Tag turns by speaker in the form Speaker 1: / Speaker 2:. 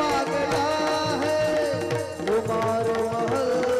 Speaker 1: पागला है वो मारो महल